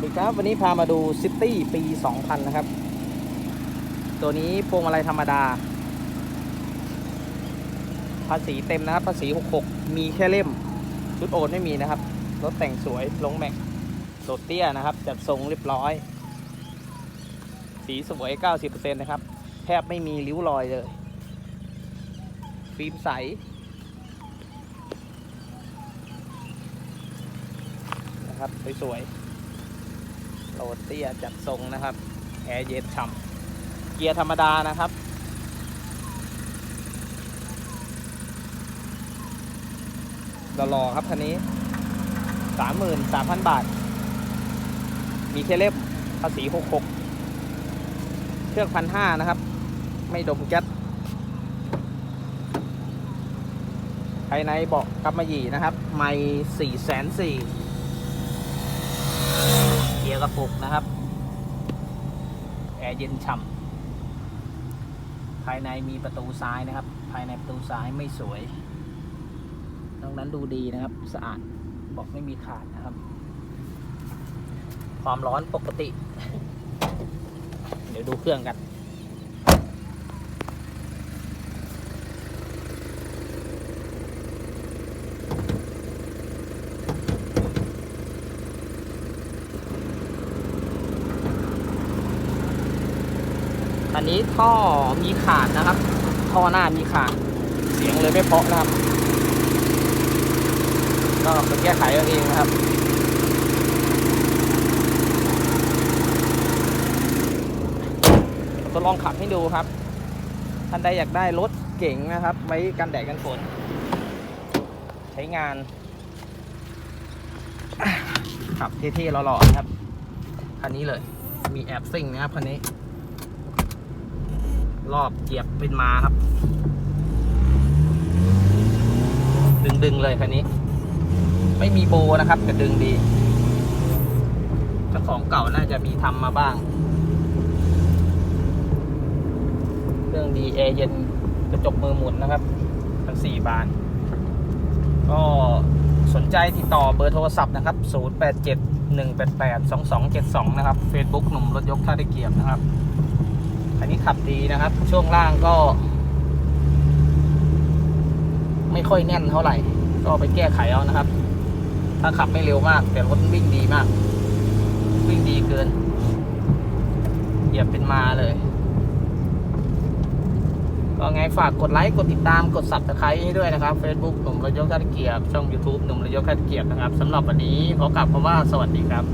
วัสดีครับวันนี้พามาดูซิตี้ปี 2000 นะครับ ตัวนี้พวงมาลัยธรรมดา ภาษีเต็มนะครับ ภาษี 66 มีแค่เล่ม ชุดโอนไม่มีนะครับ รถแต่งสวยลงแม็กโดดเตี้ยนะครับ จัดทรงเรียบร้อย สีสวย 90%นะครับ แทบไม่มีริ้วรอยเลย ฟิล์มใสนะครับสวยๆ โรเตี้ยจัดทรงนะครับ แอร์เย็นฉ่ำเกียร์ธรรมดานะครับรอๆครับคันนี้33,000บาท มีเคเล็บภาษี66เครื่องพันห้านะครับ ไม่ดมแก๊สภายในเบาะกำมะหยี่นะครับ ไม่สี่แสนสี่ กียร์กระปุกนะครับ แอร์เย็นฉ่ำภายในมีประตูซ้ายนะครับ ภายในประตูซ้ายไม่สวยตรงนั้นดูดีนะครับ สะอาดบอกไม่มีขาดนะครับ ความร้อนปกติ เดี๋ยวดูเครื่องกัน อันนี้ท่อมีขาดนะครับ ท่อหน้ามีขาด เสียงเลยไม่เพาะนะครับ ก็ไปแก้ไขเอาเองนะครับทดลองขับให้ดูครับ ท่านใดอยากได้รถเก๋งนะครับ ไว้กันแดดกันฝน ใช้งาน ขับเท่ๆหล่อๆนะครับ คันนี้เลย มีแอบซิ่งนะครับคันนี้ รอบเหยียบเป็นมาครับดึงดึงๆเลยคันนี้ ไม่มีโบนะครับแต่ดึงดีเจ้าของเก่าน่าจะมีทำมาบ้างเครื่องดีแอร์เย็นกระจกมือหมุนนะครับทั้งสี่บาน ก็สนใจติดต่อเบอร์โทรศัพท์นะครับ 087 188 2272 นะครับ Facebook หนุ่มรถยกท่าได้เกียบนะครับ อันนี้ขับดีนะครับ ช่วงล่างก็ ไม่ค่อยแน่นเท่าไหร่ ก็ไปแก้ไขเอานะครับ ถ้าขับไม่เร็วมาก แต่รถวิ่งดีมาก วิ่งดีเกิน เหยียบเป็นมาเลย ก็ไงฝากกดไลค์ กดติดตาม กด subscribe ให้ด้วยนะครับ Facebook หนุ่มระยกท่าตเกียบช่อง YouTube หนุ่มระยกท่าตเกียบนะครับสำหรับวันนี้ขอกลับคำว่าสวัสดีครับ